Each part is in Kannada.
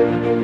ಓಂ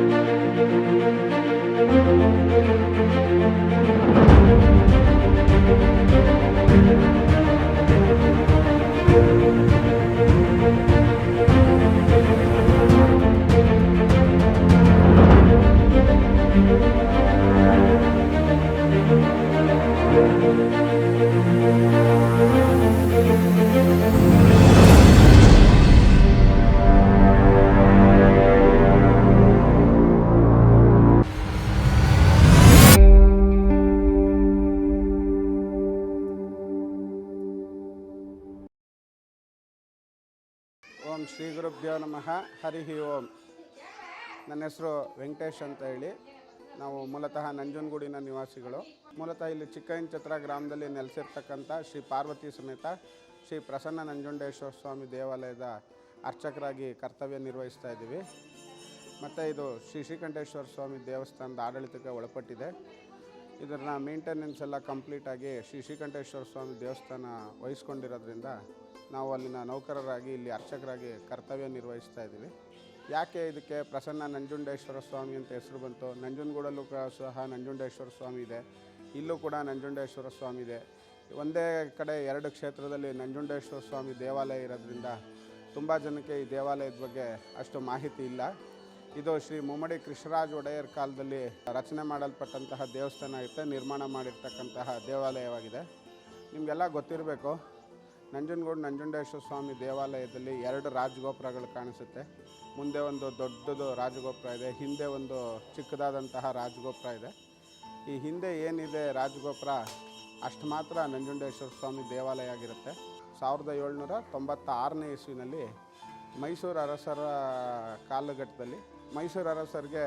ಶ್ರೀ ಗುರುಭ್ಯೋ ನಮಃ. ಹರಿ ಓಂ. ನನ್ನ ಹೆಸರು ವೆಂಕಟೇಶ್ ಅಂತ ಹೇಳಿ. ನಾವು ಮೂಲತಃ ನಂಜನಗೂಡಿನ ನಿವಾಸಿಗಳು. ಮೂಲತಃ ಇಲ್ಲಿ ಚಿಕ್ಕಯಂಚತ್ರ ಗ್ರಾಮದಲ್ಲಿ ನೆಲೆಸಿರ್ತಕ್ಕಂಥ ಶ್ರೀ ಪಾರ್ವತಿ ಸಮೇತ ಶ್ರೀ ಪ್ರಸನ್ನ ನಂಜುಂಡೇಶ್ವರ ಸ್ವಾಮಿ ದೇವಾಲಯದ ಅರ್ಚಕರಾಗಿ ಕರ್ತವ್ಯ ನಿರ್ವಹಿಸ್ತಾ ಇದ್ದೀವಿ. ಮತ್ತು ಇದು ಶ್ರೀ ಶ್ರೀಕಂಠೇಶ್ವರ ಸ್ವಾಮಿ ದೇವಸ್ಥಾನದ ಆಡಳಿತಕ್ಕೆ ಒಳಪಟ್ಟಿದೆ. ಇದನ್ನು ಮೇಂಟೆನೆನ್ಸ್ ಎಲ್ಲ ಕಂಪ್ಲೀಟಾಗಿ ಶ್ರೀ ಶ್ರೀಕಂಠೇಶ್ವರ ಸ್ವಾಮಿ ದೇವಸ್ಥಾನ ವಹಿಸ್ಕೊಂಡಿರೋದ್ರಿಂದ ನಾವು ಅಲ್ಲಿನ ನೌಕರರಾಗಿ, ಇಲ್ಲಿ ಅರ್ಚಕರಾಗಿ ಕರ್ತವ್ಯ ನಿರ್ವಹಿಸ್ತಾ ಇದ್ದೀವಿ. ಯಾಕೆ ಇದಕ್ಕೆ ಪ್ರಸನ್ನ ನಂಜುಂಡೇಶ್ವರ ಸ್ವಾಮಿ ಅಂತ ಹೆಸರು ಬಂತು? ನಂಜುನಗೂಡಲ್ಲೂ ಕೂಡ ಸಹ ನಂಜುಂಡೇಶ್ವರ ಸ್ವಾಮಿ ಇದೆ. ಇಲ್ಲೂ ಕೂಡ ನಂಜುಂಡೇಶ್ವರ ಸ್ವಾಮಿ ಇದೆ. ಒಂದೇ ಕಡೆ ಎರಡು ಕ್ಷೇತ್ರದಲ್ಲಿ ನಂಜುಂಡೇಶ್ವರ ಸ್ವಾಮಿ ದೇವಾಲಯ ಇರೋದ್ರಿಂದ ತುಂಬ ಜನಕ್ಕೆ ಈ ದೇವಾಲಯದ ಬಗ್ಗೆ ಅಷ್ಟು ಮಾಹಿತಿ ಇಲ್ಲ. ಇದು ಶ್ರೀ ಮುಮ್ಮಡಿ ಕೃಷ್ಣರಾಜ ಒಡೆಯರ್ ಕಾಲದಲ್ಲಿ ರಚನೆ ಮಾಡಲ್ಪಟ್ಟಂತಹ ದೇವಸ್ಥಾನ ಇರುತ್ತೆ ನಿರ್ಮಾಣ ಮಾಡಿರ್ತಕ್ಕಂತಹ ದೇವಾಲಯವಾಗಿದೆ. ನಿಮಗೆಲ್ಲ ಗೊತ್ತಿರಬೇಕು ನಂಜನಗೂಡು ನಂಜುಂಡೇಶ್ವರ ಸ್ವಾಮಿ ದೇವಾಲಯದಲ್ಲಿ ಎರಡು ರಾಜಗೋಪುರಗಳು ಕಾಣಿಸುತ್ತೆ. ಮುಂದೆ ಒಂದು ದೊಡ್ಡದು ರಾಜಗೋಪುರ ಇದೆ, ಹಿಂದೆ ಒಂದು ಚಿಕ್ಕದಾದಂತಹ ರಾಜಗೋಪುರ ಇದೆ. ಈ ಹಿಂದೆ ಏನಿದೆ ರಾಜಗೋಪುರ? ಅಷ್ಟು ಮಾತ್ರ ನಂಜುಂಡೇಶ್ವರ ಸ್ವಾಮಿ ದೇವಾಲಯ ಆಗಿರುತ್ತೆ. ಸಾವಿರದ ಏಳ್ನೂರ ತೊಂಬತ್ತಾರನೇ ಇಸ್ವಿನಲ್ಲಿ ಮೈಸೂರು ಅರಸರ ಕಾಲಘಟ್ಟದಲ್ಲಿ, ಮೈಸೂರು ಅರಸರಿಗೆ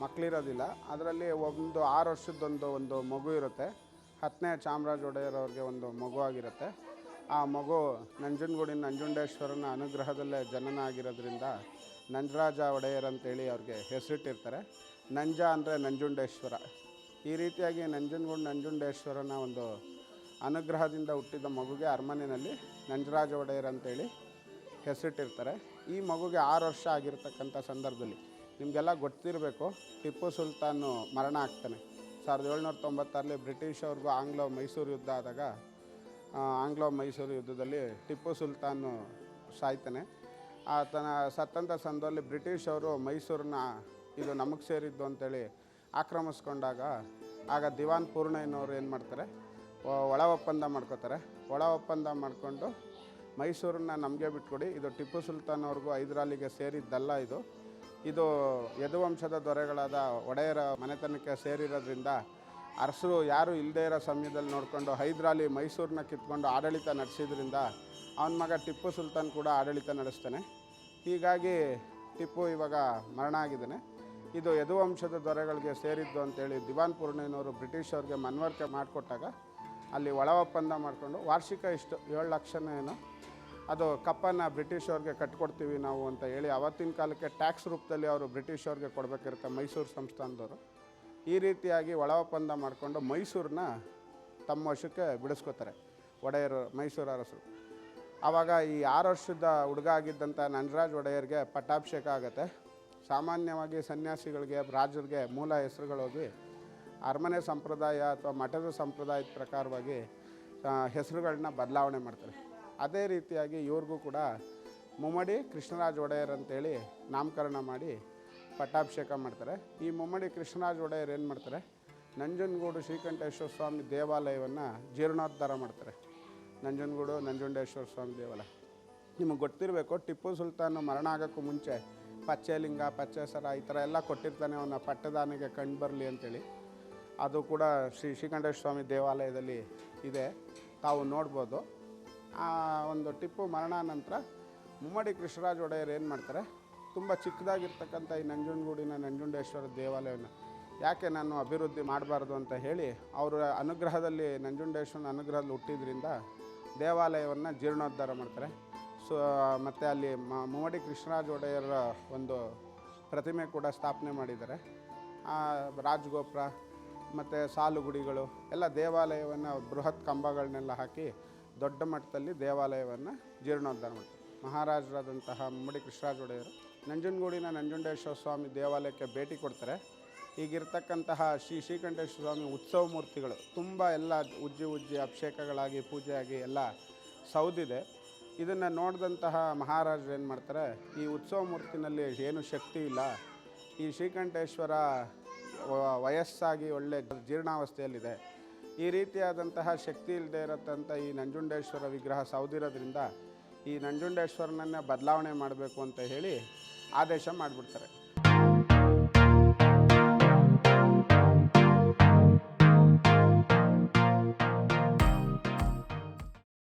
ಮಕ್ಕಳಿರೋದಿಲ್ಲ. ಅದರಲ್ಲಿ ಒಂದು ಆರು ವರ್ಷದ್ದೊಂದು ಒಂದು ಮಗು ಇರುತ್ತೆ. ಹತ್ತನೇ ಚಾಮರಾಜ ಒಡೆಯರ್ ಅವ್ರಿಗೆ ಒಂದು ಮಗು ಆಗಿರುತ್ತೆ. ಆ ಮಗು ನಂಜನಗೂಡಿನ ನಂಜುಂಡೇಶ್ವರನ ಅನುಗ್ರಹದಲ್ಲೇ ಜನನ ಆಗಿರೋದ್ರಿಂದ ನಂಜರಾಜ ಒಡೆಯರ್ ಅಂತೇಳಿ ಅವ್ರಿಗೆ ಹೆಸರಿಟ್ಟಿರ್ತಾರೆ. ನಂಜ ಅಂದರೆ ನಂಜುಂಡೇಶ್ವರ. ಈ ರೀತಿಯಾಗಿ ನಂಜನಗೂಡು ನಂಜುಂಡೇಶ್ವರನ ಒಂದು ಅನುಗ್ರಹದಿಂದ ಹುಟ್ಟಿದ ಮಗುಗೆ ಅರಮನೆಯಲ್ಲಿ ನಂಜರಾಜ ಒಡೆಯರ್ ಅಂತೇಳಿ ಹೆಸರಿಟ್ಟಿರ್ತಾರೆ. ಈ ಮಗುಗೆ ಆರು ವರ್ಷ ಆಗಿರ್ತಕ್ಕಂಥ ಸಂದರ್ಭದಲ್ಲಿ ನಿಮಗೆಲ್ಲ ಗೊತ್ತಿರಬೇಕು, ಟಿಪ್ಪು ಸುಲ್ತಾನು ಮರಣ ಆಗ್ತಾನೆ. ಸಾವಿರದ ಏಳ್ನೂರ ತೊಂಬತ್ತಾರಲ್ಲಿ ಬ್ರಿಟಿಷ್ ಅವ್ರಿಗೂ ಆಂಗ್ಲೋ ಮೈಸೂರು ಯುದ್ಧ ಆದಾಗ ಆಂಗ್ಲೋ ಮೈಸೂರು ಯುದ್ಧದಲ್ಲಿ ಟಿಪ್ಪು ಸುಲ್ತಾನು ಸಾಯ್ತಾನೆ. ಆತನ ಸತ್ತಂಥ ಸಂದರ್ಭದಲ್ಲಿ ಬ್ರಿಟಿಷ್ ಅವರು ಮೈಸೂರನ್ನ ಇದು ನಮಗೆ ಸೇರಿದ್ದು ಅಂತೇಳಿ ಆಕ್ರಮಿಸ್ಕೊಂಡಾಗ ಆಗ ದಿವಾನ್ ಪೂರ್ಣಯ್ಯನವರು ಏನು ಮಾಡ್ತಾರೆ? ಒಳ ಒಪ್ಪಂದ ಮಾಡ್ಕೋತಾರೆ. ಒಳ ಒಪ್ಪಂದ ಮಾಡಿಕೊಂಡು ಮೈಸೂರನ್ನ ನಮಗೆ ಬಿಟ್ಕೊಡಿ. ಇದು ಟಿಪ್ಪು ಸುಲ್ತಾನ್ ಅವ್ರಿಗೂ ಹೈದರಾಲಿಗೆ ಸೇರಿದ್ದಲ್ಲ ಇದು. ಇದು ಯದುವಂಶದ ದೊರೆಗಳಾದ ಒಡೆಯರ ಮನೆತನಕ್ಕೆ ಸೇರಿರೋದ್ರಿಂದ ಅರಸರು ಯಾರು ಇಲ್ಲದೇ ಇರೋ ಸಮಯದಲ್ಲಿ ನೋಡಿಕೊಂಡು ಹೈದರಾಲಿ ಮೈಸೂರನ್ನ ಕಿತ್ಕೊಂಡು ಆಡಳಿತ ನಡೆಸಿದ್ರಿಂದ ಅವನ ಮಗ ಟಿಪ್ಪು ಸುಲ್ತಾನ್ ಕೂಡ ಆಡಳಿತ ನಡೆಸ್ತಾನೆ. ಹೀಗಾಗಿ ಟಿಪ್ಪು ಇವಾಗ ಮರಣ ಆಗಿದ್ದಾನೆ. ಇದು ಯದುವಂಶದ ದೊರೆಗಳಿಗೆ ಸೇರಿದ್ದು ಅಂತೇಳಿ ದಿವಾನ್ ಪೂರ್ಣಿನವರು ಬ್ರಿಟಿಷ್ ಅವ್ರಿಗೆ ಮನವರಿಕೆ ಮಾಡಿಕೊಟ್ಟಾಗ ಅಲ್ಲಿ ಒಳ ಒಪ್ಪಂದ ಮಾಡಿಕೊಂಡು ವಾರ್ಷಿಕ ಇಷ್ಟು ಏಳು ಲಕ್ಷನೇನು ಅದು ಕಪ್ಪನ್ನು ಬ್ರಿಟಿಷ್ ಅವ್ರಿಗೆ ಕಟ್ಕೊಡ್ತೀವಿ ನಾವು ಅಂತ ಹೇಳಿ ಅವತ್ತಿನ ಕಾಲಕ್ಕೆ ಟ್ಯಾಕ್ಸ್ ರೂಪದಲ್ಲಿ ಅವರು ಬ್ರಿಟಿಷ್ ಅವ್ರಿಗೆ ಕೊಡಬೇಕಿರುತ್ತೆ ಮೈಸೂರು ಸಂಸ್ಥಾನದವರು. ಈ ರೀತಿಯಾಗಿ ಒಳ ಒಪ್ಪಂದ ಮಾಡಿಕೊಂಡು ಮೈಸೂರನ್ನ ತಮ್ಮ ವಶಕ್ಕೆ ಬಿಡಿಸ್ಕೋತಾರೆ ಒಡೆಯರು, ಮೈಸೂರು ಅರಸರು. ಆವಾಗ ಈ ಆರು ವರ್ಷದ ಹುಡುಗ ಆಗಿದ್ದಂಥ ನಂಜರಾಜ್ ಒಡೆಯರ್ಗೆ ಪಟ್ಟಾಭಿಷೇಕ ಆಗುತ್ತೆ. ಸಾಮಾನ್ಯವಾಗಿ ಸನ್ಯಾಸಿಗಳಿಗೆ, ರಾಜರಿಗೆ ಮೂಲ ಹೆಸರುಗಳೋಗಿ ಅರಮನೆ ಸಂಪ್ರದಾಯ ಅಥವಾ ಮಠದ ಸಂಪ್ರದಾಯದ ಪ್ರಕಾರವಾಗಿ ಹೆಸರುಗಳನ್ನ ಬದಲಾವಣೆ ಮಾಡ್ತಾರೆ. ಅದೇ ರೀತಿಯಾಗಿ ಇವ್ರಿಗೂ ಕೂಡ ಮುಮ್ಮಡಿ ಕೃಷ್ಣರಾಜ ಒಡೆಯರ್ ಅಂತೇಳಿ ನಾಮಕರಣ ಮಾಡಿ ಪಟ್ಟಾಭಿಷೇಕ ಮಾಡ್ತಾರೆ. ಈ ಮುಮ್ಮಡಿ ಕೃಷ್ಣರಾಜ ಒಡೆಯರ್ ಏನು ಮಾಡ್ತಾರೆ? ನಂಜನಗೂಡು ಶ್ರೀಕಂಠೇಶ್ವರ ಸ್ವಾಮಿ ದೇವಾಲಯವನ್ನು ಜೀರ್ಣೋದ್ಧಾರ ಮಾಡ್ತಾರೆ. ನಂಜನಗೂಡು ನಂಜುಂಡೇಶ್ವರ ಸ್ವಾಮಿ ದೇವಾಲಯ. ನಿಮಗೆ ಗೊತ್ತಿರಬೇಕು, ಟಿಪ್ಪು ಸುಲ್ತಾನು ಮರಣ ಆಗೋಕ್ಕೂ ಮುಂಚೆ ಪಚ್ಚೆಲಿಂಗ, ಪಚ್ಚೆಸರ ಈ ಥರ ಎಲ್ಲ ಕೊಟ್ಟಿರ್ತಾನೆ ಅವನ ಪಟ್ಟದಾನಿಗೆ ಕಂಡು ಬರಲಿ ಅಂತೇಳಿ. ಅದು ಕೂಡ ಶ್ರೀ ಶ್ರೀಕಂಠೇಶ್ವರ ಸ್ವಾಮಿ ದೇವಾಲಯದಲ್ಲಿ ಇದೆ. ತಾವು ನೋಡ್ಬೋದು. ಆ ಒಂದು ಟಿಪ್ಪು ಮರಣ ನಂತರ ಮುಮ್ಮಡಿ ಕೃಷ್ಣರಾಜ ಒಡೆಯರ್ ಏನು ಮಾಡ್ತಾರೆ? ತುಂಬ ಚಿಕ್ಕದಾಗಿರ್ತಕ್ಕಂಥ ಈ ನಂಜುಂಡಗೂಡಿನ ನಂಜುಂಡೇಶ್ವರ ದೇವಾಲಯವನ್ನು ಯಾಕೆ ನಾನು ಅಭಿವೃದ್ಧಿ ಮಾಡಬಾರ್ದು ಅಂತ ಹೇಳಿ ಅವರ ಅನುಗ್ರಹದಲ್ಲಿ ನಂಜುಂಡೇಶ್ವರನ ಅನುಗ್ರಹದಲ್ಲಿ ಹುಟ್ಟಿದ್ರಿಂದ ದೇವಾಲಯವನ್ನು ಜೀರ್ಣೋದ್ಧಾರ ಮಾಡ್ತಾರೆ. ಸೊ, ಮತ್ತು ಅಲ್ಲಿ ಮುಮ್ಮಡಿ ಕೃಷ್ಣರಾಜ ಒಡೆಯರ ಒಂದು ಪ್ರತಿಮೆ ಕೂಡ ಸ್ಥಾಪನೆ ಮಾಡಿದ್ದಾರೆ. ರಾಜಗೋಪುರ, ಮತ್ತು ಸಾಲುಗುಡಿಗಳು ಎಲ್ಲ ದೇವಾಲಯವನ್ನು ಬೃಹತ್ ಕಂಬಗಳನ್ನೆಲ್ಲ ಹಾಕಿ ದೊಡ್ಡ ಮಟ್ಟದಲ್ಲಿ ದೇವಾಲಯವನ್ನು ಜೀರ್ಣೋದ್ಧಾರ ಮಾಡ್ತಾರೆ. ಮಹಾರಾಜರಾದಂತಹ ಮುಮ್ಮಡಿ ಕೃಷ್ಣರಾಜ ಒಡೆಯರು ನಂಜನಗೂಡಿನ ನಂಜುಂಡೇಶ್ವರ ಸ್ವಾಮಿ ದೇವಾಲಯಕ್ಕೆ ಭೇಟಿ ಕೊಡ್ತಾರೆ. ಈಗಿರ್ತಕ್ಕಂತಹ ಶ್ರೀ ಶ್ರೀಕಂಠೇಶ್ವರ ಸ್ವಾಮಿ ಉತ್ಸವ ಮೂರ್ತಿಗಳು ತುಂಬ ಎಲ್ಲ ಉಜ್ಜಿ ಉಜ್ಜಿ ಅಭಿಷೇಕಗಳಾಗಿ, ಪೂಜೆಯಾಗಿ ಎಲ್ಲ ಸೌದಿದೆ. ಇದನ್ನು ನೋಡಿದಂತಹ ಮಹಾರಾಜರು ಏನು ಮಾಡ್ತಾರೆ, ಈ ಉತ್ಸವ ಮೂರ್ತಿನಲ್ಲಿ ಏನು ಶಕ್ತಿ ಇಲ್ಲ. ಈ ಶ್ರೀಕಂಠೇಶ್ವರ ವಯಸ್ಸಾಗಿ ಒಳ್ಳೆ ಜೀರ್ಣಾವಸ್ಥೆಯಲ್ಲಿದೆ. ಈ ರೀತಿಯಾದಂತಹ ಶಕ್ತಿ ಇಲ್ಲದೆ ಇರತ್ತಂಥ ಈ ನಂಜುಂಡೇಶ್ವರ ವಿಗ್ರಹ ಸೌದಿರೋದ್ರಿಂದ ಈ ನಂಜುಂಡೇಶ್ವರನನ್ನೇ ಬದಲಾವಣೆ ಮಾಡಬೇಕು ಅಂತ ಹೇಳಿ ಆದೇಶ ಮಾಡಿಬಿಡ್ತಾರೆ.